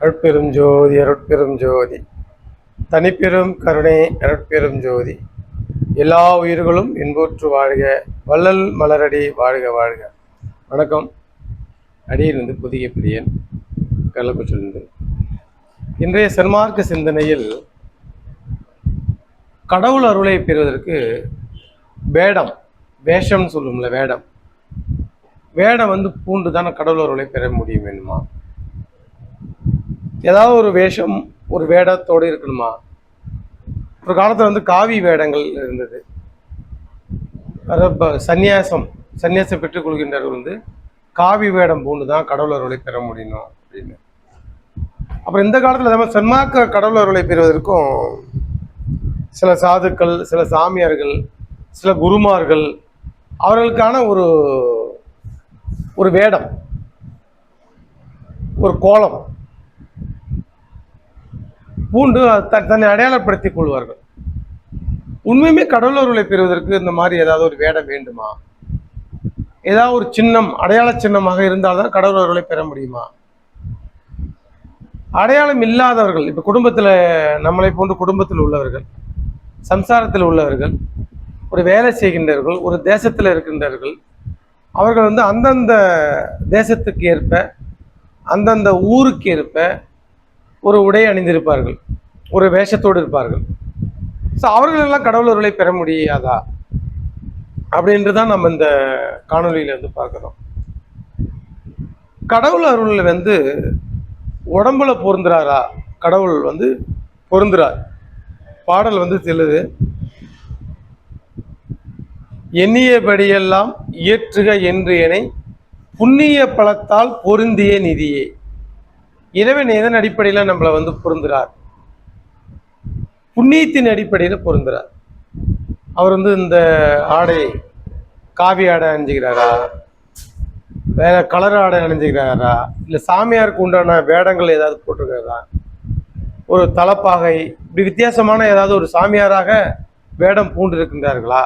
அருட்பெரும் ஜோதி அருட்பெரும் ஜோதி. தனிப்பெரும் கருணை அருட்பெரும் ஜோதி. எல்லா உயிர்களும் இன்புற்று வாழ்க வள்ளல் மலரடி வாழ்க வாழ்க. வணக்கம். அடியிலிருந்து புதிய பிரியன் கள்ளக்குச்சிலிருந்து இன்றைய சன்மார்க்க சிந்தனையில் கடவுள் அருளை பெறுவதற்கு வேடம் வேஷம்னு சொல்லும்ல வேடம். வேடம் வந்து பூண்டு தானே கடவுள் அருளை பெற முடியும் வேணுமா? ஏதாவது ஒரு வேஷம் ஒரு வேடத்தோடு இருக்கணுமா? ஒரு காலத்தில் வந்து காவி வேடங்கள் இருந்தது. சந்நியாசம் சந்நியாசம் பெற்றுக் கொள்கின்றவர்கள் வந்து காவி வேடம் பூண்டு தான் கடவுளர்களை பெற முடியணும் அப்படின்னு. அப்புறம் இந்த காலத்தில் நம்ம சன்மார்க்க கடவுளர்களை பெறுவதற்கும் சில சாதுக்கள் சில சாமியார்கள் சில குருமார்கள் அவர்களுக்கான ஒரு ஒரு வேடம் ஒரு கோலம் பூண்டு த- தன்னை அடையாளப்படுத்திக் கொள்வார்கள். உண்மையுமே கடவுளர்களை பெறுவதற்கு இந்த மாதிரி ஏதாவது ஒரு வேடம் வேண்டுமா? ஏதாவது ஒரு சின்னம் அடையாள சின்னமாக இருந்தால்தான் கடவுளர்களை பெற முடியுமா? அடையாளம் இல்லாதவர்கள் இப்போ குடும்பத்தில் நம்மளை போன்று குடும்பத்தில் உள்ளவர்கள் சம்சாரத்தில் உள்ளவர்கள் ஒரு வேலை செய்கின்றவர்கள் ஒரு தேசத்தில் இருக்கின்றவர்கள் அவர்கள் வந்து அந்தந்த தேசத்துக்கு ஏற்ப அந்தந்த ஊருக்கு ஏற்ப ஒரு உடை அணிந்திருப்பார்கள் ஒரு வேஷத்தோடு இருப்பார்கள். ஸோ அவர்களெல்லாம் கடவுளர்களை கடவுள் பெற முடியாதா? அப்படின்று தான் நம்ம இந்த காணொலியில் வந்து பார்க்குறோம். கடவுள் அருள் வந்து உடம்புல பொருந்துறாரா? கடவுள் வந்து பொருந்துறார். பாடல் வந்து செல்லுது. எண்ணியபடியெல்லாம் இயற்றுக என்று என்னை புண்ணிய பலத்தால் பொருந்திய நிதியே. இறைவன் எதன் அடிப்படையில் நம்மளை வந்து பொருந்துகிறார் புண்ணியத்தின் அடிப்படையில் பொருந்துகிறார் அவர் வந்து இந்த ஆடை காவி ஆடை அணிஞ்சுக்கிறாரா? வேற கலர் ஆடை அணிஞ்சுக்கிறாரா? இல்லை சாமியாருக்கு உண்டான வேடங்கள் ஏதாவது போட்டிருக்கிறாரா? ஒரு தலப்பாகை இப்படி வித்தியாசமான ஏதாவது ஒரு சாமியாராக வேடம் பூண்டு இருக்கின்றார்களா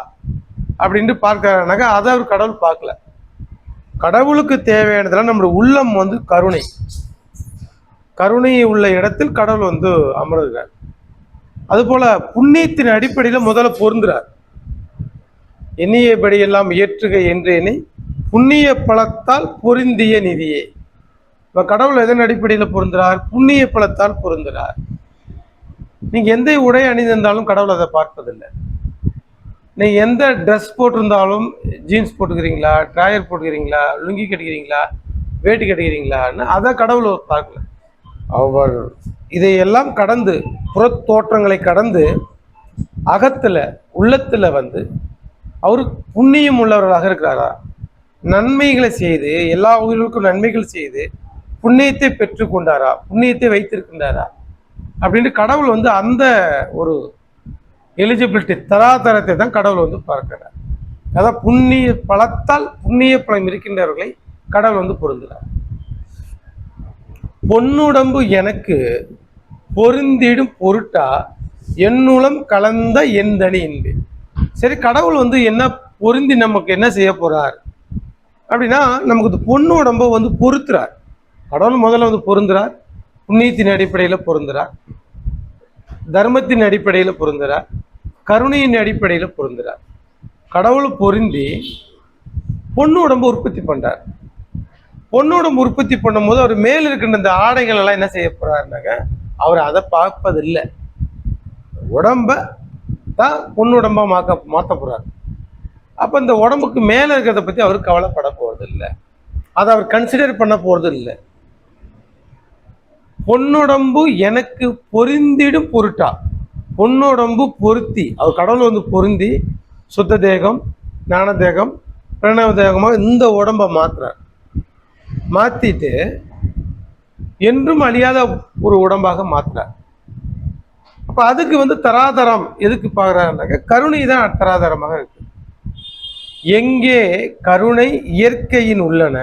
அப்படின்ட்டு பார்க்கறானாக்கா அதை அவர் கடவுள் பார்க்கல. கடவுளுக்கு தேவையானதெல்லாம் நம்மளோட உள்ளம் வந்து கருணை. கருணை உள்ள இடத்தில் கடவுள் வந்து அமர்கிறார். அதுபோல புண்ணியத்தின் அடிப்படையில் முதல்ல பொருந்துறார். எண்ணியபடி எல்லாம் இயற்றுக என்றேனே புண்ணிய பலத்தால் பொருந்திய நிதியே. இப்ப கடவுள் எதன் அடிப்படையில் பொருந்துறார்? புண்ணிய பலத்தால் பொருந்துறார். நீங்க எந்த உடை அணிந்திருந்தாலும் கடவுள் அதை பார்ப்பதில்லை. நீ எந்த ட்ரெஸ் போட்டிருந்தாலும் ஜீன்ஸ் போட்டுக்கிறீங்களா ட்ராயர் போட்டுக்கிறீங்களா லுங்கி கட்டிக்கிறீங்களா வேட்டி கட்டிக்கிறீங்களான்னு அதை கடவுள் பார்க்கல. அவர் இதையெல்லாம் கடந்து புறத்தோற்றங்களை கடந்து அகத்தில் உள்ளத்தில் வந்து அவர் புண்ணியம் உள்ளவர்களாக இருக்கிறாரா? நன்மைகளை செய்து எல்லா உயிர்களுக்கும் நன்மைகள் செய்து புண்ணியத்தை பெற்றுக்கொண்டாரா புண்ணியத்தை வைத்திருக்கின்றாரா? அப்படின்ட்டு கடவுள் வந்து அந்த ஒரு எலிஜிபிலிட்டி தராதரத்தை தான் கடவுள் வந்து பார்க்கிறார். அதான் புண்ணிய பலத்தால் புண்ணிய பலம் இருக்கின்றவர்களை கடவுள் வந்து பொருந்துகிறார். பொன்னுடம்பு எனக்கு பொருந்திடும் பொருட்டா என்னுளம் கலந்த எந்தனி என்பேன் சரி கடவுள் வந்து என்ன பொருந்தி நமக்கு என்ன செய்ய போறார்? அப்படின்னா நமக்கு இந்த பொண்ணு உடம்ப வந்து பொருத்துறார். கடவுள் முதல்ல வந்து பொருந்துறார் புண்ணியத்தின் அடிப்படையில் பொருந்துறார் தர்மத்தின் அடிப்படையில் பொருந்துறார் கருணையின் அடிப்படையில் பொருந்துறார். கடவுள் பொருந்தி பொண்ணு உடம்பு உற்பத்தி பண்ணுறார் பொண்ணோட உற்பத்தி பண்ணும்போது அவர் மேல் இருக்கின்ற இந்த ஆடைகள் எல்லாம் என்ன செய்ய போறாருனாக்க அவர் அதை பார்ப்பதில்லை. உடம்ப தான் பொண்ணுடம்பா மாக்க மாற்ற போறாரு. அப்போ இந்த உடம்புக்கு மேலே இருக்கிறத பற்றி அவர் கவலைப்பட போறது இல்லை அதை அவர் கன்சிடர் பண்ண போறது இல்லை பொன்னுடம்பு எனக்கு பொருந்திடும் பொருட்டா. பொன்னுடம்பு பொருத்தி. அவர் கடவுள் வந்து பொருந்தி சுத்த தேகம் ஞான தேகம் பிரணவ தேகமாக இந்த உடம்பை மாத்துறார். மாற்றிட்டு என்றும் அழியாத ஒரு உடம்பாக மாற்றுறார் அப்போ அதுக்கு வந்து தராதரம் எதுக்கு பார்க்குறாருனாக்க கருணை தான் தராதரமாக இருக்கு. எங்கே கருணை இயற்கையின் உள்ளன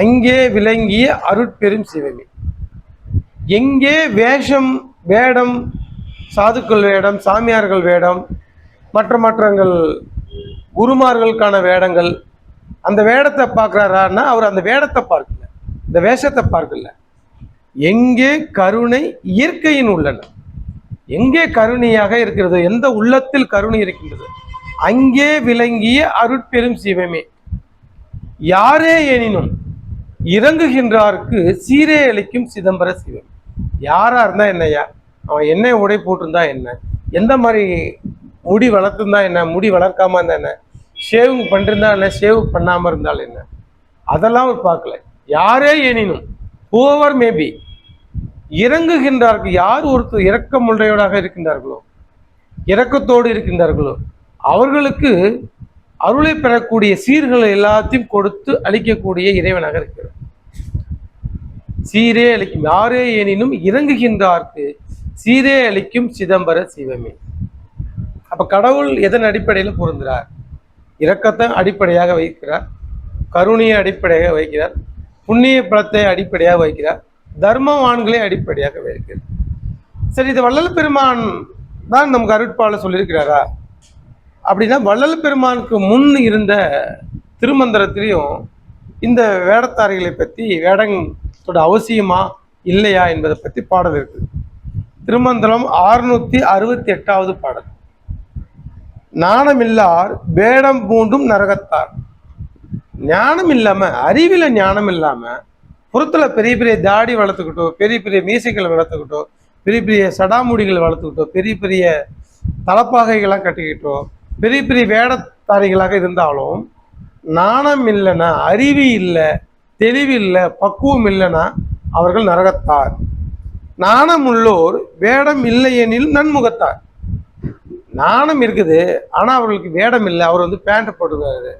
அங்கே விளங்கிய அருட்பெரும் சிவமே. எங்கே வேஷம் வேடம் சாதுக்கள் வேடம் சாமியார்கள் வேடம் மற்ற மற்றங்கள் குருமார்களுக்கான வேடங்கள் அந்த வேடத்தை பார்க்குறாரான்னா அவர் அந்த வேடத்தை பார்க்கல. இந்த வேஷத்தை பார்க்கல. எங்கே கருணை இயற்கையின் உள்ளன? எங்கே கருணையாக இருக்கிறது? எந்த உள்ளத்தில் கருணை இருக்கின்றது? அங்கே விளங்கிய அருட்பெரும் சிவமே. யாரே எனினும் இறங்குகின்றாருக்கு சீரே அளிக்கும் சிதம்பர சிவம். யாரா இருந்தா என்னையா அவன் என்ன உடை போட்டிருந்தா என்ன? எந்த மாதிரி முடி வளர்த்துருந்தா என்ன? முடி வளர்க்காம இருந்தா என்ன? ஷேவிங் பண்ணிருந்தா என்ன? ஷேவ் பண்ணாம இருந்தால் என்ன? அதெல்லாம் அவர் பார்க்கல. யாரே எனினும் ஹூவர் மேபி இறங்குகின்றார்கள். யார் ஒருத்தர் இரக்கமுள்ளையோடாக இருக்கின்றார்களோ இரக்கத்தோடு இருக்கின்றார்களோ அவர்களுக்கு அருளை பெறக்கூடிய சீர்களை எல்லாத்தையும் கொடுத்து அளிக்கக்கூடிய இறைவனாக இருக்கிறார். சீரே அளிக்கும் யாரே எனினும் இறங்குகின்றார்க்கு சீரே அளிக்கும் சிதம்பர சிவமே. அப்ப கடவுள் எதன் அடிப்படையில் பொருந்துகிறார் இரக்கத்தை அடிப்படையாக வைக்கிறார் கருணையை அடிப்படையாக வைக்கிறார் புண்ணிய பலத்தை அடிப்படையாக வைக்கிறார் தர்மவான்களை அடிப்படையாக வைக்கிறார் சரி இது வள்ளல் பெருமான் தான் நமக்கு அருட்பாலை சொல்லியிருக்கிறாரா? அப்படின்னா வள்ளல் பெருமானுக்கு முன் இருந்த திருமந்திரத்திலையும் இந்த வேடத்தாரிகளை பற்றி வேடத்தோட அவசியமா இல்லையா என்பதை பற்றி பாடல் இருக்குது. திருமந்திரம் ஆறுநூற்றி அறுபத்தி எட்டாவது பாடல். நாணமில்லார் வேடம் பூண்டும் நரகத்தார். ஞானம் இல்லாம அறிவில் ஞானம் இல்லாம புறத்துல பெரிய பெரிய தாடி வளர்த்துக்கிட்டோ பெரிய பெரிய மீசைகளை வளர்த்துக்கிட்டோ பெரிய பெரிய சடாமுடிகளை வளர்த்துக்கிட்டோ பெரிய பெரிய தலப்பாகைகளாக கட்டிக்கிட்டோ பெரிய பெரிய வேடத்தாரிகளாக இருந்தாலும் நாணம் இல்லைன்னா அறிவு இல்லை தெளிவு இல்லை பக்குவம் இல்லைன்னா அவர்கள் நரகத்தார். நாணம் உள்ளோர் வேடம் இல்லை எனில் நன்முகத்தார். நாணம் இருக்குது ஆனால் அவர்களுக்கு வேடம் இல்லை. அவர் வந்து பேண்ட்டை போட்டுக்காரு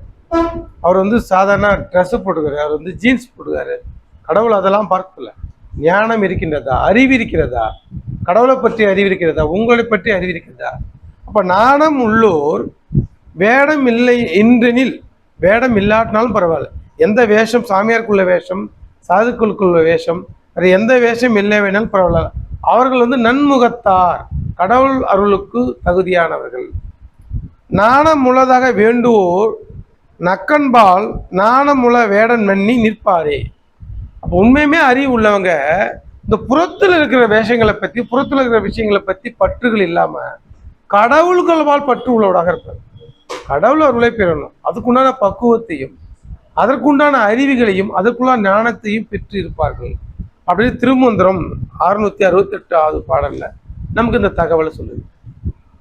அவர் வந்து சாதாரண ட்ரெஸ்ஸு போட்டுக்காரு அவர் வந்து ஜீன்ஸ் போட்டுக்காரு கடவுள் அதெல்லாம் பார்க்கல. ஞானம் இருக்கின்றதா? அறிவு இருக்கிறதா? கடவுளை பற்றி அறிவு இருக்கிறதா? உங்களை பற்றி அறிவு இருக்கிறதா? அப்போ நாணம் உள்ளோர் வேடம் இல்லை என்றெனில் வேடம் இல்லாட்டினாலும் பரவாயில்ல. எந்த வேஷம்? சாமியாருக்குள்ள வேஷம் சாதுக்களுக்குள்ள வேஷம். அது எந்த வேஷம் இல்லை வேணாலும் பரவாயில்ல. அவர்கள் வந்து நன்முகத்தார். கடவுள் அருளுக்கு தகுதியானவர்கள். நாணமுள்ளதாக வேண்டுவோர் நக்கன்பால் நாணமுள வேடன் மண்ணி நிற்பாரே. அப்போ உண்மையுமே அறிவு உள்ளவங்க இந்த புறத்தில் இருக்கிற வேஷங்களை பற்றி புறத்தில் இருக்கிற விஷயங்களை பற்றி பற்றுகள் இல்லாமல் கடவுள்களால் பற்று உள்ளவராக இருப்பார். கடவுள் அருளை பெறணும். அதுக்குண்டான பக்குவத்தையும் அதற்குண்டான அறிவுகளையும் அதற்குள்ளான ஞானத்தையும் பெற்று இருப்பார்கள் அப்படின்னு திருமந்திரம் அறுநூத்தி அறுபத்தி எட்டாவது பாடல்ல நமக்கு இந்த தகவலை சொல்லுது.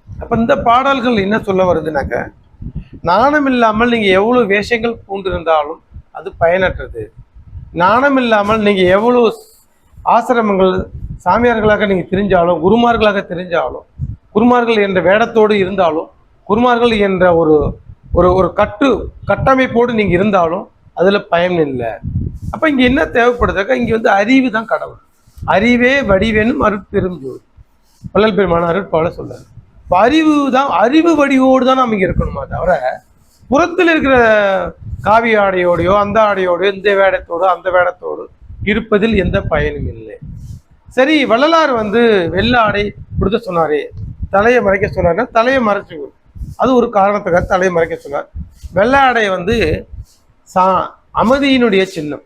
அப்ப இந்த பாடல்கள் என்ன சொல்ல வருதுனாக்க நாணம் இல்லாமல் நீங்க எவ்வளவு வேஷங்கள் பூண்டிருந்தாலும் அது பயனற்றது. நாணம் இல்லாமல் நீங்க எவ்வளவு ஆசிரமங்கள் சாமியார்களாக நீங்க தெரிஞ்சாலும் குருமார்களாக தெரிஞ்சாலும் குருமார்கள் என்ற வேடத்தோடு இருந்தாலும் குருமார்கள் என்ற ஒரு ஒரு ஒரு கட்டு கட்டமைப்போடு நீங்க இருந்தாலும் அதில் பயன் இல்லை. அப்போ இங்கே என்ன தேவைப்படுதாக்கா இங்கே வந்து அறிவு தான் கடவுள். அறிவே வடிவேனும் அருட்பெரும் ஜோதி வள்ளல் பெருமான அருட்பால சொல்றாரு. இப்போ அறிவு தான் அறிவு வடிவோடு தான் நம்ம இங்கே இருக்கணுமா தவிர புறத்தில் இருக்கிற காவி ஆடையோடையோ அந்த ஆடையோடையோ இந்த வேடத்தோடு அந்த வேடத்தோடு இருப்பதில் எந்த பயனும் இல்லை. சரி வள்ளலார் வந்து வெள்ள ஆடை கொடுக்க சொன்னாரே. தலையை மறைக்க சொன்னார்னா தலையை மறைச்சு அது ஒரு காரணத்துக்காக தலையை மறைக்க சொன்னார். வெள்ளை ஆடை வந்து சா அமைதியினுடைய சின்னம்.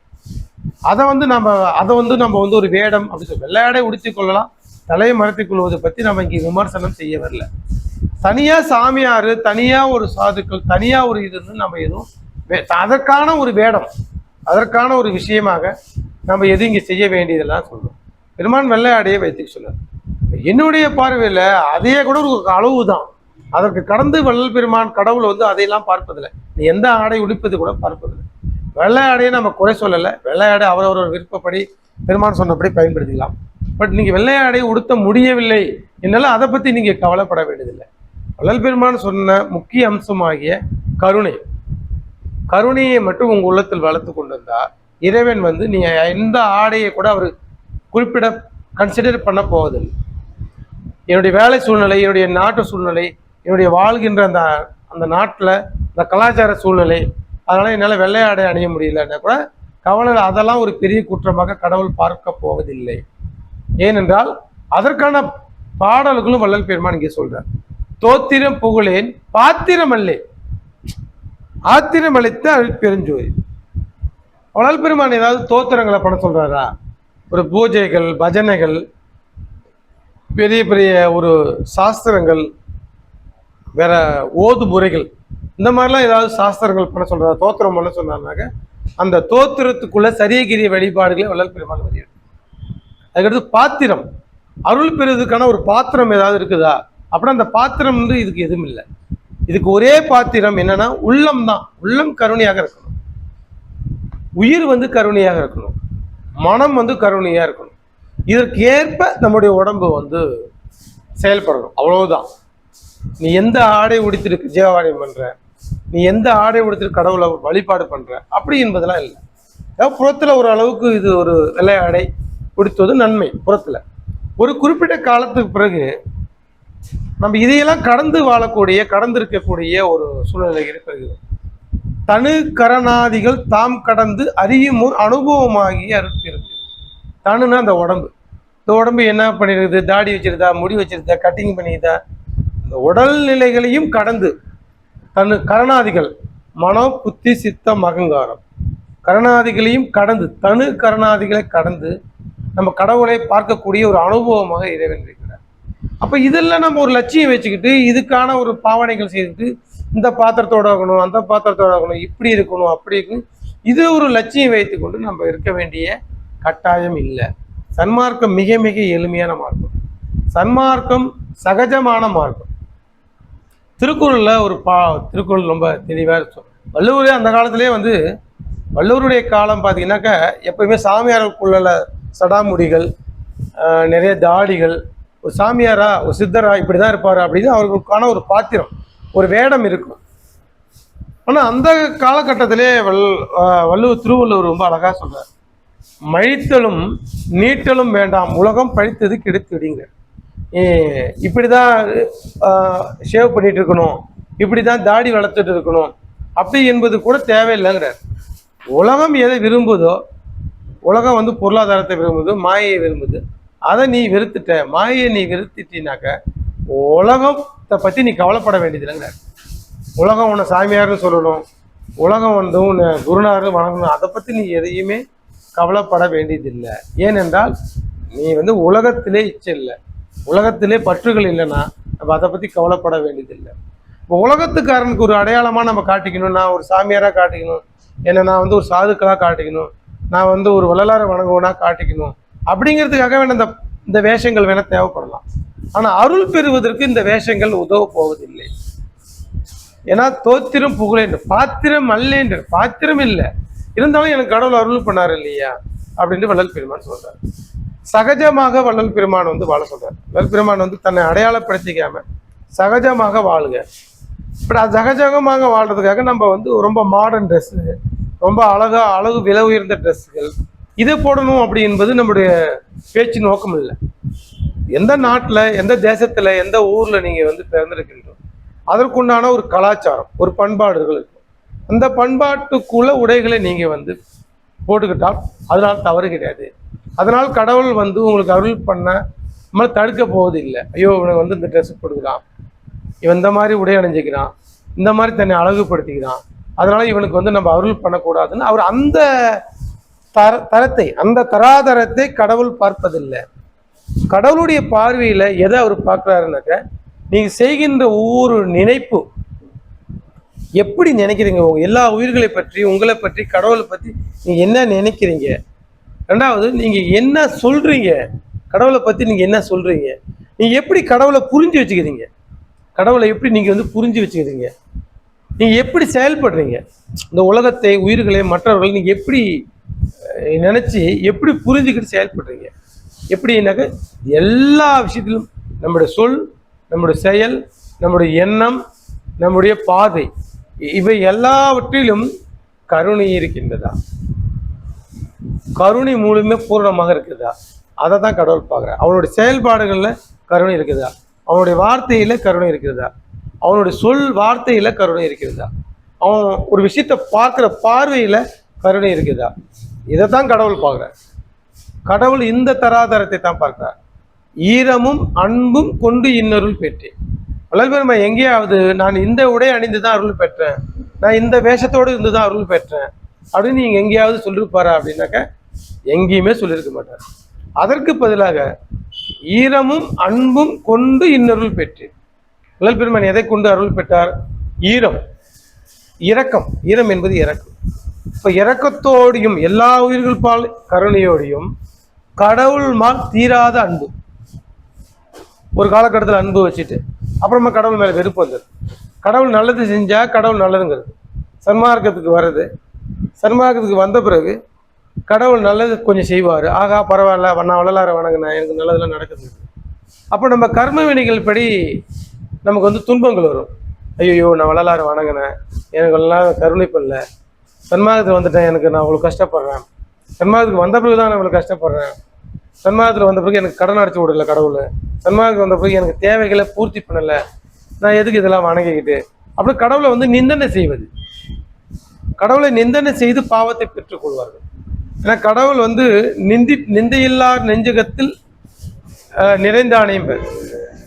அதை வந்து நம்ம அதை வந்து நம்ம வந்து ஒரு வேடம் அப்படின்னு சொல்லி வெள்ளையாடை உடுத்தி கொள்ளலாம் தலையை மறைத்துக் கொள்வதை பற்றி நம்ம இங்கே விமர்சனம் செய்ய வரல. தனியாக சாமியார் தனியாக ஒரு சாதுக்கள் தனியாக ஒரு இதுன்னு நம்ம எதுவும் வே- அதற்கான ஒரு வேடம் அதற்கான ஒரு விஷயமாக நம்ம எதுவும் இங்கே செய்ய வேண்டியதெல்லாம் சொல்கிறோம் பெருமான் வெள்ளையாடையை வைத்துக்கு வைத்துக்க என்னுடைய பார்வையில் அதையே கூட ஒரு அளவு தான் அதற்கு கடந்து வள்ளல் பெருமான் கடவுள் வந்து அதையெல்லாம் பார்ப்பதில்லை. நீ எந்த ஆடை உடுப்பது கூட பார்ப்பதில்லை. வெள்ளை ஆடையை நம்ம குறை சொல்லலை. வெள்ளை ஆடை அவரவர் விருப்பப்படி பெருமான் சொன்னபடி பயன்படுத்திக்கலாம். பட் நீங்கள் வெள்ளை ஆடையை உடுத்த முடியவில்லை என்னால அதை பற்றி நீங்கள் கவலைப்பட வேண்டியதில்லை. வள்ளல் பெருமான் சொன்ன முக்கிய அம்சமாகிய கருணை. கருணையை மட்டும் உங்கள் உள்ளத்தில் வளர்த்து கொண்டு வந்தால் இறைவன் வந்து நீங்கள் எந்த ஆடையை கூட அவர் குறிப்பிட கன்சிடர் பண்ண போவதில்லை. என்னுடைய வேலை சூழ்நிலை என்னுடைய நாட்டு சூழ்நிலை என்னுடைய வாழ்கின்ற அந்த அந்த நாட்டில் இந்த கலாச்சார சூழ்நிலை அதனால் என்னால் வெள்ளையாடை அணிய முடியலன்னா கூட கவலை அதெல்லாம் ஒரு பெரிய குற்றமாக கடவுள் பார்க்க போவதில்லை. ஏனென்றால் அதற்கான பாடல்களும் வள்ளல் பெருமான் இங்கே சொல்றார். தோத்திரம் புகழேன் பாத்திரம் அல்லே. ஆத்திரம் அளித்த அருட்பெருஞ்சோதி. வள்ளல் பெருமான் ஏதாவது தோத்திரங்களை பண்ண சொல்றாரா? ஒரு பூஜைகள் பஜனைகள் பெரிய பெரிய ஒரு சாஸ்திரங்கள் வேற ஓது முறைகள். இந்த மாதிரிலாம் ஏதாவது சாஸ்திரங்கள் பண்ண சொல்றா தோத்திரம் பண்ண சொன்னாங்க அந்த தோத்திரத்துக்குள்ள சரியகிரிய வழிபாடுகளை வள்ளல் பெருமாள் வெளியிடும் அதுக்கடுத்து பாத்திரம். அருள் பெறுவதுக்கான ஒரு பாத்திரம் ஏதாவது இருக்குதா? அப்படின்னா அந்த பாத்திரம் வந்து இதுக்கு எதுவும் இல்லை. இதுக்கு ஒரே பாத்திரம் என்னன்னா உள்ளம் தான். உள்ளம் கருணையாக இருக்கணும். உயிர் வந்து கருணையாக இருக்கணும். மனம் வந்து கருணையாக இருக்கணும். இதற்கு ஏற்ப நம்முடைய உடம்பு வந்து செயல்படணும். அவ்வளவுதான். நீ எந்த ஆடை உடுத்திருக்கு ஜீவாலயம் பண்ற? நீ எந்த ஆடை உடுத்திருக்கு கடவுளை வழிபாடு பண்ற? அப்படி என்பதெல்லாம் இல்லை. அதாவது புறத்துல ஒரு அளவுக்கு இது ஒரு வெள்ளை ஆடை உடுத்துவது நன்மை புறத்துல. ஒரு குறிப்பிட்ட காலத்துக்கு பிறகு நம்ம இதையெல்லாம் கடந்து வாழக்கூடிய கடந்து இருக்கக்கூடிய ஒரு சூழ்நிலை இருக்கிறது தனு கரணாதிகள் தாம் கடந்து அறியும் ஒரு அனுபவமாகி அருட்பிறகு தனுன்னா அந்த உடம்பு. இந்த உடம்பு என்ன பண்ணிருக்குது? தாடி வச்சிருதா முடி வச்சிருதா கட்டிங் பண்ணியிருந்தா இந்த உடல்நிலைகளையும் கடந்து தனு கரணாதிகள் மனம் புத்தி சித்தம் அகங்காரம் கரணாதிகளையும் கடந்து தனு கரணாதிகளை கடந்து நம்ம கடவுளை பார்க்கக்கூடிய ஒரு அனுபவமாக இறைவன் இருக்கிறார். அப்போ இதெல்லாம் நம்ம ஒரு லட்சியம் வச்சுக்கிட்டு இதுக்கான ஒரு பாவனைகள் செய்துட்டு இந்த பாத்திரத்தோட ஆகணும் அந்த பாத்திரத்தோட ஆகணும் இப்படி இருக்கணும் அப்படி இருக்கணும். இது ஒரு லட்சியம் வைத்துக்கொண்டு நம்ம இருக்க வேண்டிய கட்டாயம் இல்லை. சன்மார்க்கம் மிக மிக எளிமையான மார்க்கம். சன்மார்க்கம் சகஜமான மார்க்கம். திருக்குறளில் ஒரு பா திருக்குறள் ரொம்ப தெளிவாக இருக்கும். வள்ளுவரே அந்த காலத்திலே வந்து வள்ளுவருடைய காலம் பார்த்தீங்கன்னாக்கா எப்பயுமே சாமியாருக்குள்ள சடாமுடிகள் நிறைய தாடிகள் ஒரு சாமியாரா ஒரு சித்தரா இப்படி தான் இருப்பார் அப்படின்னு அவர்களுக்கான ஒரு பாத்திரம் ஒரு வேடம் இருக்கும். ஆனால் அந்த காலகட்டத்திலே வல் வள்ளுவர் திருவள்ளுவர் ரொம்ப அழகாக சொல்கிறார் மழித்தலும் நீட்டலும் வேண்டாம் உலகம் பழித்தது கெடுத்துடுங்க இப்படி தான் ஷேவ் பண்ணிட்டு இருக்கணும் இப்படி தான் தாடி வளர்த்துட்டு இருக்கணும். அப்படி என்பது கூட தேவையில்லைங்கிறார். உலகம் எதை விரும்புதோ உலகம் வந்து பொருளாதாரத்தை விரும்புது மாயையை விரும்புது. அதை நீ வெறுத்துட்ட மாயையை நீ வெறுத்துட்டினாக்க உலகத்தை பற்றி நீ கவலைப்பட வேண்டியதில்லைங்கிறார். உலகம் உன்னை சாமியார்னு சொல்லணும். உலகம் வந்து உன்னை குருநாதர் வணங்கணும். அதை பற்றி நீ எதையுமே கவலைப்பட வேண்டியதில்லை. ஏனென்றால் நீ வந்து உலகத்திலே இச்சை இல்லை. உலகத்திலே பற்றுகள் இல்லைன்னா நம்ம அதை பற்றி கவலைப்பட வேண்டியதில்லை. இப்போ உலகத்துக்காரனுக்கு ஒரு அடையாளமாக நம்ம காட்டிக்கணும். நான் ஒரு சாமியாராக காட்டிக்கணும். என்னை நான் வந்து ஒரு சாதுக்களாக காட்டிக்கணும். நான் வந்து ஒரு வள்ளலார வணங்குவனா காட்டிக்கணும். அப்படிங்கிறதுக்காக வேணும் இந்த இந்த வேஷங்கள் வேணால் தேவைப்படலாம். ஆனால் அருள் பெறுவதற்கு இந்த வேஷங்கள் உதவ போவதில்லை. ஏன்னா தோத்திரம் புகழேன்று பாத்திரம் அல்லேன்று பாத்திரம் இல்லை. இருந்தாலும் எனக்கு கடவுள் அருள் பண்ணாரு இல்லையா? அப்படின்ட்டு வள்ளல் பெருமான் சொல்கிறார் சகஜமாக வள்ளல் பெருமான் வந்து வாழ சொல்றாரு. வள்ளல் பெருமான் வந்து தன்னை அடையாளப்படுத்திக்காம சகஜமாக வாழுங்க இப்படி அது சகஜமாக வாழ்றதுக்காக நம்ம வந்து ரொம்ப மாடர்ன் ட்ரெஸ்ஸு ரொம்ப அழகா அழகு விலை உயர்ந்த ட்ரெஸ்ஸுகள் இதை போடணும் அப்படி என்பது நம்முடைய பேச்சு நோக்கம் இல்லை. எந்த நாட்டில் எந்த தேசத்தில் எந்த ஊரில் நீங்கள் வந்து பிறந்திருக்கின்றோம் அதற்குண்டான ஒரு கலாச்சாரம் ஒரு பண்பாடுகள் இருக்கும். அந்த பண்பாட்டுக்குள்ள உடைகளை நீங்கள் வந்து போட்டுக்கிட்டால் அதனால் தவறு கிடையாது. அதனால் கடவுள் வந்து உங்களுக்கு அருள் பண்ண நம்மளை தடுக்க போவது இல்லை ஐயோ இவனுக்கு வந்து இந்த ட்ரெஸ் போட்டுக்கிறான். இவன் இந்த மாதிரி உடை அணிஞ்சிக்கிறான். இந்த மாதிரி தன்னை அழகுபடுத்திக்கிறான். அதனால் இவனுக்கு வந்து நம்ம அருள் பண்ணக்கூடாதுன்னு அவர் அந்த தர தரத்தை அந்த தராதரத்தை கடவுள் பார்ப்பதில்லை. கடவுளுடைய பார்வையில் எதை அவர் பார்க்குறாருனாக்க நீங்கள் செய்கின்ற ஒவ்வொரு நினைப்பு எப்படி நினைக்கிறீங்க? எல்லா உயிர்களை பற்றி உங்களை பற்றி கடவுளை பற்றி நீங்கள் என்ன நினைக்கிறீங்க? ரெண்டாவது நீங்கள் என்ன சொல்கிறீங்க கடவுளை பற்றி நீங்கள் என்ன சொல்கிறீங்க நீங்கள் எப்படி கடவுளை புரிஞ்சு வச்சுக்கிறீங்க? கடவுளை எப்படி நீங்கள் வந்து புரிஞ்சு வச்சுக்கிறீங்க? நீங்கள் எப்படி செயல்படுறீங்க? இந்த உலகத்தை உயிர்களை மற்றவர்கள் நீங்கள் எப்படி நினச்சி எப்படி புரிஞ்சுக்கிட்டு செயல்படுறீங்க? எப்படின்னாக்க எல்லா விஷயத்திலும் நம்முடைய சொல் நம்முடைய செயல் நம்முடைய எண்ணம் நம்முடைய பாதை இவை எல்லாவற்றிலும் கருணை இருக்கின்றதா? கருணை மூலமே பூரணமாக இருக்குதா? அதை தான் கடவுள் பார்க்குறார். அவனுடைய செயல்பாடுகளில் கருணை இருக்குதா? அவனுடைய வார்த்தையில் கருணை இருக்கிறதா அவனுடைய சொல் வார்த்தையில் கருணை இருக்கிறதா அவன் ஒரு விஷயத்தை பார்க்குற பார்வையில் கருணை இருக்குதா? இதை தான் கடவுள் பார்க்குறார். கடவுள் இந்த தராதரத்தை தான் பார்க்குறார். ஈரமும் அன்பும் கொண்டு இன்னருள் பெற்றேன். வளர்பெருமை எங்கேயாவது நான் இந்த உடை அணிந்து தான் அருள் பெற்றேன். நான் இந்த வேஷத்தோடு இருந்து தான் அருள் பெற்றேன். அப்படின்னு நீங்க எங்கேயாவது சொல்லியிருப்பாரா அப்படின்னாக்க எங்கேயுமே சொல்லியிருக்க மாட்டார். அதற்கு பதிலாக ஈரமும் அன்பும் கொண்டு இன்னருள் பெற்றேன். வள்ளல் பெருமான் எதை கொண்டு அருள் பெற்றார்? ஈரம். இரக்கம். ஈரம் என்பது இறக்கம் இப்போ இறக்கத்தோடையும் எல்லா உயிர்கள் பால் கருணையோடையும் கடவுள் மால் தீராத அன்பு. ஒரு காலகட்டத்தில் அன்பு வச்சுட்டு அப்புறமா கடவுள் மேலே வெறுப்பு வந்தது. கடவுள் நல்லது செஞ்சா கடவுள் நல்லதுங்கிறது. சன்மார்க்கத்துக்கு வர்றது. சன்மார்க்கத்துக்கு வந்த பிறகு கடவுள் நல்லது கொஞ்சம் செய்வார். ஆகா பரவாயில்ல நான் வள்ளலார வணங்கினேன் எனக்கு நல்லதெல்லாம் நடக்குது. அப்போ நம்ம கர்ம வினைகள் படி நமக்கு வந்து துன்பங்கள் வரும். ஐயோ நான் வள்ளலார வணங்கினேன் எனக்கு எல்லாம் கருணை பண்ணல சன்மார்க்கத்தில் வந்துட்டேன் எனக்கு நான் அவ்வளோ கஷ்டப்படுறேன். சன்மார்க்கத்துக்கு வந்த பிறகு தான் நான் இவ்வளோ கஷ்டப்படுறேன். சன்மார்க்கத்தில் வந்த பிறகு எனக்கு கடன் அடைச்சி விடல கடவுள். சன்மார்க்கத்தில் வந்த பிறகு எனக்கு தேவைகளை பூர்த்தி பண்ணலை. நான் எதுக்கு இதெல்லாம் வணங்கிக்கிட்டு? அப்படி கடவுளை வந்து நிந்தனை செய்வது. கடவுளை நிந்தனை செய்து பாவத்தை பெற்றுக்கொள்வார்கள் ஏன்னா கடவுள் வந்து நிந்தி நிந்தையில்லார் நெஞ்சகத்தில் நிறைந்தானையும் பெரு.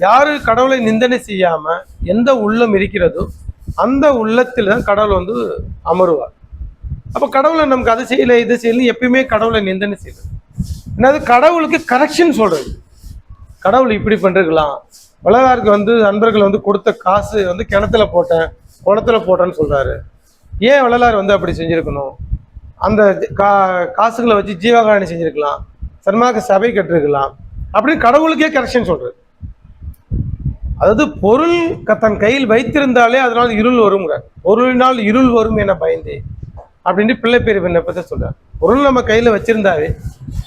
யாரு கடவுளை நிந்தனை செய்யாம எந்த உள்ளம் இருக்கிறதோ அந்த உள்ளத்தில் தான் கடவுள் வந்து அமருவார். அப்போ கடவுளை நமக்கு அதை செய்யலை இதை செய்யல எப்பயுமே கடவுளை நிந்தனை செய்யல என்னது கடவுளுக்கு கரெக்ஷன் சொல்றது. கடவுள் இப்படி பண்ணிருக்கலாம். வள்ளலாருக்கு வந்து நண்பர்கள் வந்து கொடுத்த காசு வந்து கிணத்துல போட்டேன் குளத்துல போட்டேன்னு சொல்றாரு. ஏன் வள்ளலார் வந்து அப்படி செஞ்சுருக்கணும்? அந்த கா காசுகளை வச்சு ஜீவகாரணி செஞ்சிருக்கலாம். சன்மார்க்க சபை கட்டிருக்கலாம். அப்படின்னு கடவுளுக்கே கரெக்ஷன் சொல்கிறது அதாவது பொருள் தன் கையில் வைத்திருந்தாலே அதனால் இருள் வருங்கிறார் பொருளினால் இருள் வரும் என பயந்தே. அப்படின்னு பிள்ளைப்பேர் விண்ணப்பத்தை சொல்கிறார் பொருள் நம்ம கையில் வச்சிருந்தாவே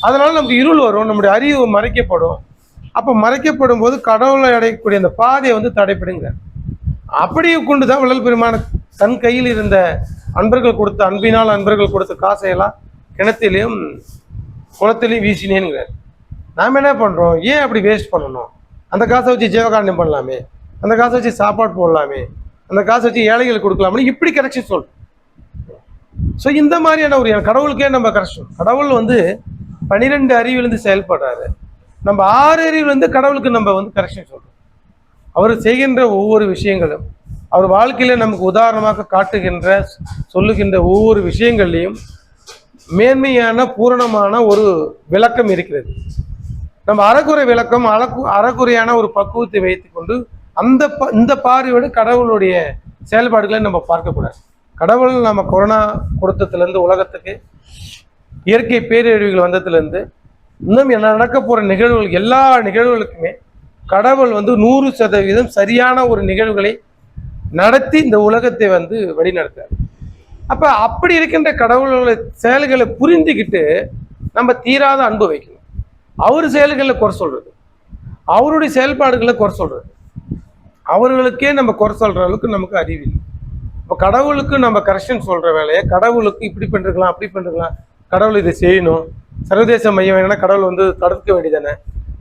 அதனால் நமக்கு இருள் வரும் நம்முடைய அறிவு மறைக்கப்படும். அப்போ மறைக்கப்படும் போது கடவுளை அடையக்கூடிய அந்த பாதையை வந்து தடைப்படுங்கிறார் அப்படி கொண்டு தான் வள்ளல் பெருமான தன் கையில் இருந்த அன்பர்கள் கொடுத்த அன்பினால் அன்பர்கள் கொடுத்த காசையெல்லாம் கிணத்திலையும் குளத்திலையும் வீசினேங்கிறார் நாம் என்ன பண்ணுறோம் ஏன் அப்படி வேஸ்ட் பண்ணணும்? அந்த காசை வச்சு ஜீவகாரணம் பண்ணலாமே? அந்த காசை வச்சு சாப்பாடு போடலாமே? அந்த காசை வச்சு ஏழைகள் கொடுக்கலாமே? இப்படி கரெக்ஷன் சொல் ஸோ இந்த மாதிரியான ஒரு கடவுளுக்கே நம்ம கரெக்ஷன் கடவுள் வந்து பன்னிரெண்டு அறிவிலிருந்து செயல்படுறாரு. நம்ம ஆறு அறிவிலிருந்து கடவுளுக்கு நம்ம வந்து கரெக்ஷன் சொல்கிறோம் அவர் செய்கின்ற ஒவ்வொரு விஷயங்களும் அவர் வாழ்க்கையில் நமக்கு உதாரணமாக காட்டுகின்ற சொல்லுகின்ற ஒவ்வொரு விஷயங்கள்லையும் மேன்மையான பூரணமான ஒரு விளக்கம் இருக்கிறது. நம்ம அறகுறை விளக்கம் அழகு அறகுறையான ஒரு பக்குவத்தை வைத்துக்கொண்டு அந்த ப இந்த பார்வையோடு கடவுளுடைய செயல்பாடுகளை நம்ம பார்க்கக்கூடாது. கடவுள் நம்ம கொரோனா கொடுத்ததுலேருந்து உலகத்துக்கு இயற்கை பேரழிவுகள் வந்ததுலேருந்து இன்னும் என்ன நடக்க போகிற நிகழ்வுகள் எல்லா நிகழ்வுகளுக்குமே கடவுள் வந்து நூறு சதவீதம் சரியான ஒரு நிகழ்வுகளை நடத்தி இந்த உலகத்தை வந்து வழிநடத்தார் அப்போ அப்படி இருக்கின்ற கடவுளோட செயல்களை புரிந்துக்கிட்டு நம்ம தீராத அன்பு வைக்கணும். அவர் செயல்களில் குறை சொல்கிறது அவருடைய செயல்பாடுகளை குறை சொல்கிறது அவர்களுக்கே நம்ம குறை சொல்கிற அளவுக்கு நமக்கு அறிவில்லை இப்போ கடவுளுக்கு நம்ம கரெக்ஷன் சொல்கிற வேலையை கடவுளுக்கு இப்படி பண்ணிருக்கலாம் அப்படி பண்ணிருக்கலாம். கடவுள் இதை செய்யணும். சர்வதேச மையம் வேணும்னா கடவுள் வந்து தடுக்க வேண்டியதானே?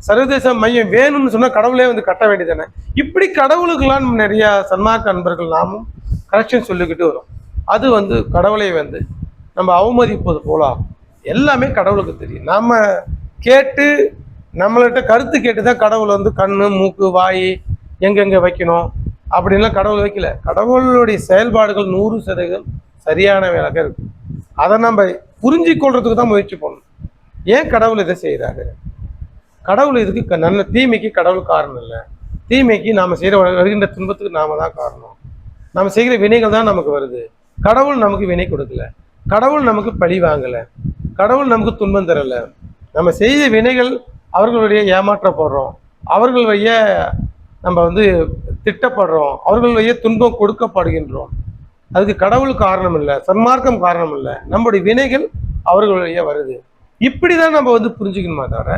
சர்வதேச மையம் வேணும்னு சொன்னா கடவுளே வந்து கட்ட வேண்டியதானே இப்படி கடவுளுக்கெல்லாம் நிறையா நிறைய சன்மார்க்க அன்பர்கள் நாமும் கரெக்ஷன் சொல்லிக்கிட்டு வரும். அது வந்து கடவுளை வந்து நம்ம அவமதிப்பது போல எல்லாமே கடவுளுக்கு தெரியும். நம்ம கேட்டு நம்மள்கிட்ட கருத்து கேட்டு தான் கடவுள் வந்து கண் மூக்கு வாய் எங்கெங்கே வைக்கணும் அப்படின்லாம் கடவுள் வைக்கல. கடவுளுடைய செயல்பாடுகள் நூறு சதவீதம் சரியான வேலையாக இருக்கு. அதை நம்ம புரிஞ்சு கொள்றதுக்கு தான் முயற்சி பண்ணணும். ஏன் கடவுள் இதை செய்கிறாரு கடவுள் இதுக்கு நல்ல தீமைக்கு கடவுள் காரணம் இல்லை. தீமைக்கு நாம் செய்கிற வருகின்ற துன்பத்துக்கு நாம தான் காரணம். நம்ம செய்கிற வினைகள் தான் நமக்கு வருது. கடவுள் நமக்கு வினை கொடுக்கல. கடவுள் நமக்கு பழி வாங்கலை. கடவுள் நமக்கு துன்பம் தரலை. நம்ம செய்த வினைகள் அவர்களுடைய ஏமாற்றப்படுறோம். அவர்கள் வழிய நம்ம வந்து திட்டப்படுறோம். அவர்கள் வழிய துன்பம் கொடுக்கப்படுகின்றோம். அதுக்கு கடவுள் காரணம் இல்லை. சன்மார்க்கம் காரணம் இல்லை. நம்முடைய வினைகள் அவர்களுடைய வருது. இப்படி தான் நம்ம வந்து புரிஞ்சுக்கணுமா தவிர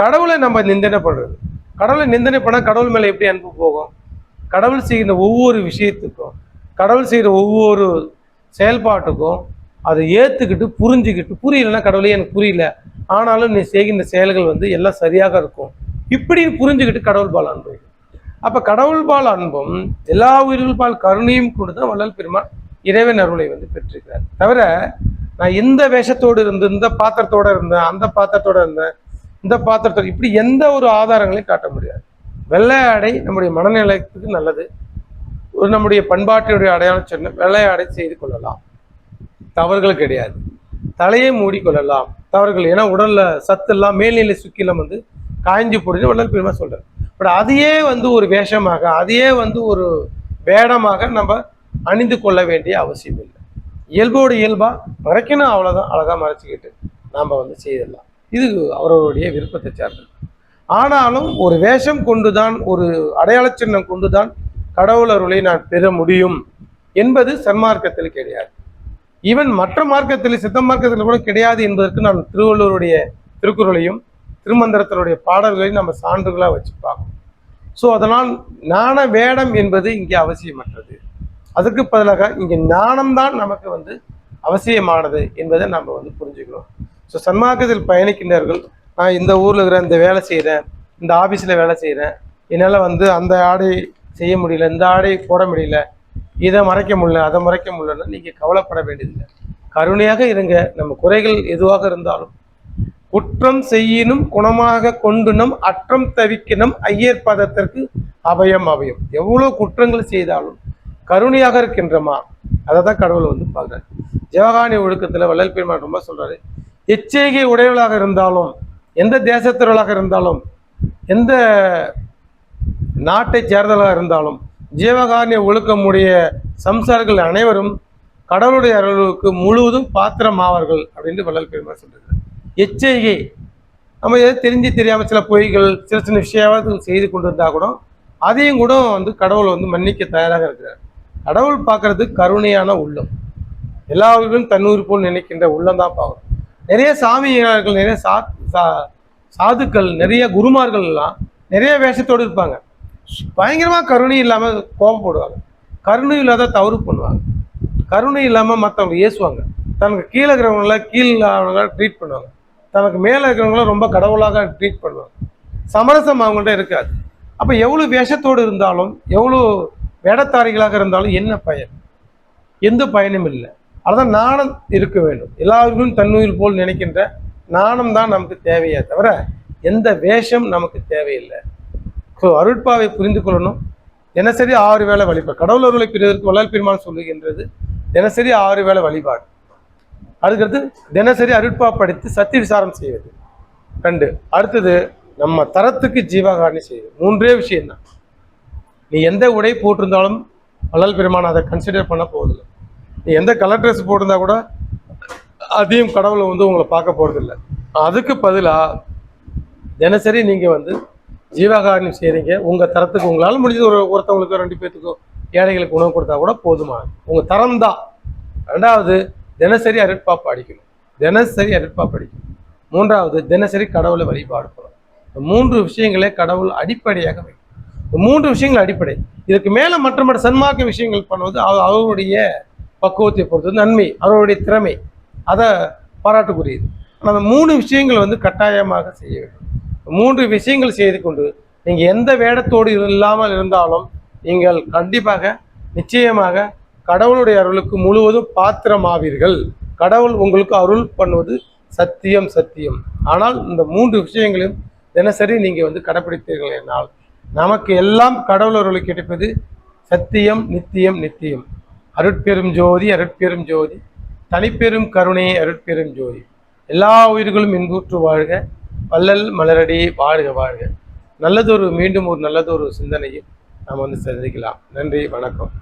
கடவுளை நம்ம நிந்தனை பண்ணுறது கடவுளை நிந்தனை பண்ணால் கடவுள் மேலே எப்படி அன்பு போகும்? கடவுள் செய்கிற ஒவ்வொரு விஷயத்துக்கும் கடவுள் செய்கிற ஒவ்வொரு செயல்பாட்டுக்கும் அதை ஏற்றுக்கிட்டு புரிஞ்சுக்கிட்டு புரியலைன்னா கடவுளே எனக்கு புரியல. ஆனாலும் நீ செய்கின்ற செயல்கள் வந்து எல்லாம் சரியாக இருக்கும். இப்படி புரிஞ்சுக்கிட்டு கடவுள் பால் அன்பு. அப்போ கடவுள் பால் அன்பும் எல்லா உயிர்கள் பால் கருணையும் கூட தான் வள்ளல் பெருமாள் இறைவன் அருளை வந்து பெற்றிருக்கிறார். தவிர நான் இந்த வேஷத்தோடு இருந்து இந்த பாத்திரத்தோட இருந்தேன் அந்த பாத்திரத்தோட இருந்தேன் இந்த பாத்திரத்தில் இப்படி எந்த ஒரு ஆதாரங்களையும் காட்ட முடியாது. வெள்ளை ஆடை நம்முடைய மனநிலையத்துக்கு நல்லது. ஒரு நம்முடைய பண்பாட்டினுடைய அடையாளம் சொன்ன வெள்ளை ஆடை செய்து கொள்ளலாம். தவறுகள் கிடையாது. தலையை மூடிக்கொள்ளலாம். தவறுகள் ஏன்னா உடலில் சத்தெல்லாம் மேல்நிலை சுக்கிலம் வந்து காய்ஞ்சி போடுன்னு உடல் பெருமை சொல்கிறேன் பட் அதையே வந்து ஒரு வேஷமாக அதையே வந்து ஒரு வேடமாக நம்ம அணிந்து கொள்ள வேண்டிய அவசியம் இல்லை. இயல்போடு இயல்பாக மறைக்கணும் அவ்வளோதான் அழகாக மறைச்சிக்கிட்டு நாம் வந்து செய்திடலாம். இது அவரவருடைய விருப்பத்தை சார்ந்தது. ஆனாலும் ஒரு வேஷம் கொண்டுதான் ஒரு அடையாள சின்னம் கொண்டுதான் கடவுள் அருளை நான் பெற முடியும் என்பது சன்மார்க்கத்தில் கிடையாது. ஈவன் மற்ற மார்க்கத்தில் சித்த மார்க்கத்தில் கூட கிடையாது என்பதற்கு நான் திருவள்ளுவருடைய திருக்குறளையும் திருமந்திரத்தினுடைய பாடல்களையும் நம்ம சான்றுகளாக வச்சு பார்க்கணும். ஸோ அதனால் ஞான வேடம் என்பது இங்கே அவசியமற்றது. அதுக்கு பதிலாக இங்கே ஞானம்தான் நமக்கு வந்து அவசியமானது என்பதை நம்ம வந்து புரிஞ்சுக்கணும் ஸோ சன்மார்க்கத்தில் பயணிக்கின்றார்கள் நான் இந்த ஊரில் இருக்கிற இந்த வேலை செய்கிறேன் இந்த ஆஃபீஸில் வேலை செய்கிறேன் என்னால் வந்து அந்த ஆடை செய்ய முடியல இந்த ஆடை போட முடியல. இதை மறைக்க முடியல அதை மறைக்க முடியலன்னா நீங்கள் கவலைப்பட வேண்டியதில்லை. கருணையாக இருங்க. நம்ம குறைகள் எதுவாக இருந்தாலும் குற்றம் செய்யினும் குணமாக கொண்டுனும் அற்றம் தவிக்கினும் ஐயர் பதத்திற்கு அபயம் அபயம். எவ்வளோ குற்றங்கள் செய்தாலும் கருணையாக இருக்கின்றமா? அதை தான் கடவுள் வந்து பார்க்குறாரு ஜெவகானி ஒழுக்கத்தில் வள்ளல் பெருமாள் ரொம்ப சொல்கிறாரு எச்சரிக்கை உடையவளாக இருந்தாலும் எந்த தேசத்தினர்களாக இருந்தாலும் எந்த நாட்டை சேர்ந்தவர்களாக இருந்தாலும் ஜீவகாரணிய ஒழுக்கமுடைய சம்சாரிகள் அனைவரும் கடவுளுடைய அருளுக்கு முழுவதும் பாத்திரம் ஆவார்கள் அப்படின்னு வள்ளல் பெருமாள் சொல்கிறார் எச்சரிக்கை. நம்ம எதாவது தெரிஞ்சு தெரியாமல் சில பொய்கள் சில சின்ன விஷயாவது செய்து கொண்டு இருந்தால் கூட அதையும் கூட வந்து கடவுள் வந்து மன்னிக்க தயாராக இருக்கிறார். கடவுள் பார்க்கறது கருணையான உள்ளம். எல்லா உயிர்களும் தன்னூர் போல் நினைக்கின்ற உள்ளம் தான் பார்க்கணும் நிறைய சாமியார்கள் நிறைய சா சா- சாதுக்கள் நிறைய குருமார்கள் எல்லாம் நிறைய வேஷத்தோடு இருப்பாங்க. பயங்கரமாக கருணை கோபம் கோபப்படுவாங்க கருணை இல்லாத தவறு பண்ணுவாங்க. கருணை இல்லாமல் மற்றவங்க ஏசுவாங்க. தனக்கு கீழே இருக்கிறவங்கள கீழே ட்ரீட் பண்ணுவாங்க. தனக்கு மேலே இருக்கிறவங்கள ரொம்ப கடவுளாக ட்ரீட் பண்ணுவாங்க. சமரசம் அவங்கள்ட்ட இருக்காது. அப்போ எவ்வளோ வேஷத்தோடு இருந்தாலும் எவ்வளோ வேடத்தாரிகளாக இருந்தாலும் என்ன பயன்? எந்த பயனும் இல்லை. அதுதான் நாணம் இருக்க வேண்டும். எல்லாருக்கும் தன்னுயிர் போல் நினைக்கின்ற நாணம் தான் நமக்கு தேவையே தவிர எந்த வேஷம் நமக்கு தேவையில்லை. ஸோ அருட்பாவை புரிந்து கொள்ளணும். தினசரி ஆறு வேளை வழிபாடு. கடவுள் அருளை பெறுவதற்கு வள்ளல் பெருமான் சொல்லுகின்றது தினசரி ஆறு வேளை வழிபாடு. அதுக்கடுத்து தினசரி அருட்பா படித்து சத்தி விசாரம் செய்வது. ரெண்டு அடுத்தது நம்ம தரத்துக்கு ஜீவகாரணி செய்வது. மூன்றே விஷயம்தான். நீ எந்த உடை போட்டிருந்தாலும் வள்ளல் பெருமான் அதை கன்சிடர் பண்ண போவதில்லை. நீ எந்த கலர் ட்ரெஸ் போட்டிருந்தா கூட அதையும் கடவுளை வந்து உங்களை பார்க்க போகிறதில்ல அதுக்கு பதிலாக தினசரி நீங்கள் வந்து ஜீவகாரியம் செய்கிறீங்க உங்கள் தரத்துக்கு உங்களால் முடிஞ்சது ஒரு ஒருத்தவங்களுக்கோ ரெண்டு பேர்த்துக்கோ ஏழைகளுக்கு உணவு கொடுத்தா கூட போதுமானது உங்கள் தரம் தான். ரெண்டாவது தினசரி அருட்பா படிக்கணும் தினசரி அருட்பா படிக்கணும் மூன்றாவது தினசரி கடவுளை வழிபாடு பண்ணணும். இந்த மூன்று விஷயங்களே கடவுள் அடிப்படையாக வைக்கும். இந்த மூன்று விஷயங்கள் அடிப்படை. இதுக்கு மேலே மற்ற மற்ற சன்மார்க்க விஷயங்கள் பண்ணுவது அவ- அவருடைய பக்குவத்தை பொறுத்தது நன்மை அவருடைய திறமை. அதை பாராட்டுக்குரியது. ஆனால் அந்த மூணு விஷயங்கள் வந்து கட்டாயமாக செய்ய வேண்டும். மூன்று விஷயங்கள் செய்து கொண்டு நீங்கள் எந்த வேடத்தோடு இல்லாமல் இருந்தாலும் நீங்கள் கண்டிப்பாக நிச்சயமாக கடவுளுடைய அருளுக்கு முழுவதும் பாத்திரமாவீர்கள். கடவுள் உங்களுக்கு அருள் பண்ணுவது சத்தியம் சத்தியம். ஆனால் இந்த மூன்று விஷயங்களையும் தினசரி நீங்கள் வந்து கடைப்பிடித்தீர்கள் என்னால் நமக்கு எல்லாம் கடவுள் அருளை கிடைப்பது சத்தியம் நித்தியம் நித்தியம். அருட்பெரும் ஜோதி அருட்பெரும் ஜோதி. தனிப்பெரும் கருணை அருட்பெரும் ஜோதி. எல்லா உயிர்களும் இன்புற்று வாழ்க வள்ளல் மலரடி வாழ்க வாழ்க. நல்லதொரு மீண்டும் ஒரு நல்லதொரு சிந்தனையும் நாம் வந்து சந்திக்கலாம். நன்றி வணக்கம்.